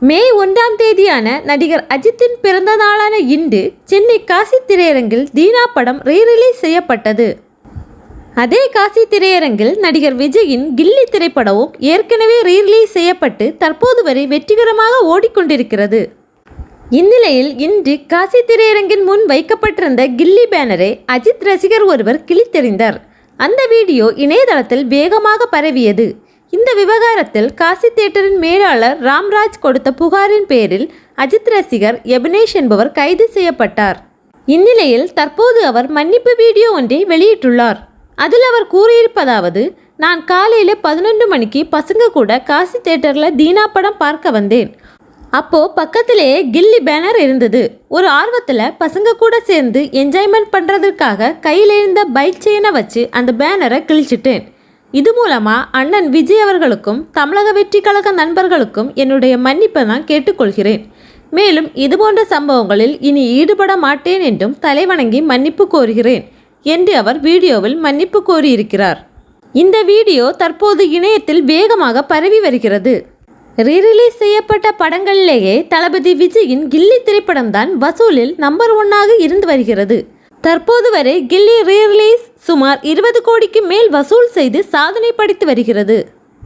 மே ஒன்றாம் தேதியான நடிகர் அஜித்தின் பிறந்த நாளான இன்று சென்னை காசி திரையரங்கில் தீனா படம் ரீரிலீஸ் செய்யப்பட்டது. அதே காசி திரையரங்கில் நடிகர் விஜயின் கில்லி திரைப்படமும் ஏற்கனவே ரீரிலீஸ் செய்யப்பட்டு தற்போது வரை வெற்றிகரமாக ஓடிக்கொண்டிருக்கிறது. இந்நிலையில் இன்று காசி திரையரங்கின் முன் வைக்கப்பட்டிருந்த கில்லி பேனரை அஜித் ரசிகர் ஒருவர் கிழித்தெறிந்தார். அந்த வீடியோ இணையதளத்தில் வேகமாக பரவியது. இந்த விவகாரத்தில் காசி தியேட்டரின் மேலாளர் ராம்ராஜ் கொடுத்த புகாரின் பேரில் அஜித் ரசிகர் எபினேஷ் என்பவர் கைது செய்யப்பட்டார். இந்நிலையில் தற்போது அவர் மன்னிப்பு வீடியோ ஒன்றை வெளியிட்டுள்ளார். அதில் அவர் கூறியிருப்பதாவது நான் காலையில் பதினொன்று மணிக்கு பசங்க கூட காசி தியேட்டரில் தீனா படம் பார்க்க வந்தேன். அப்போது பக்கத்திலேயே கில்லி பேனர் இருந்தது. ஒரு ஆர்வத்தில் பசங்க கூட சேர்ந்து என்ஜாய்மெண்ட் பண்ணுறதுக்காக கையில் இருந்த பைக் செயினை வச்சு அந்த பேனரை கிழிச்சிட்டேன். இது மூலமாக அண்ணன் விஜய் அவர்களுக்கும் தமிழக வெற்றி கழக நண்பர்களுக்கும் என்னுடைய மன்னிப்பை நான் கேட்டுக்கொள்கிறேன். மேலும் இதுபோன்ற சம்பவங்களில் இனி ஈடுபட மாட்டேன் என்றும் தலைவணங்கி மன்னிப்பு கோருகிறேன் என்று அவர் வீடியோவில் மன்னிப்பு கோரியிருக்கிறார். இந்த வீடியோ தற்போது இணையத்தில் வேகமாக பரவி வருகிறது. ரீரிலீஸ் செய்யப்பட்ட படங்களிலேயே தளபதி விஜயின் கில்லி திரைப்படம்தான் வசூலில் நம்பர் ஒன்னாக இருந்து வருகிறது. தற்போது வரை கில்லி ரீரிலீஸ் சுமார் இருபது கோடிக்கு மேல் வசூல் செய்து சாதனை படைத்து வருகிறது.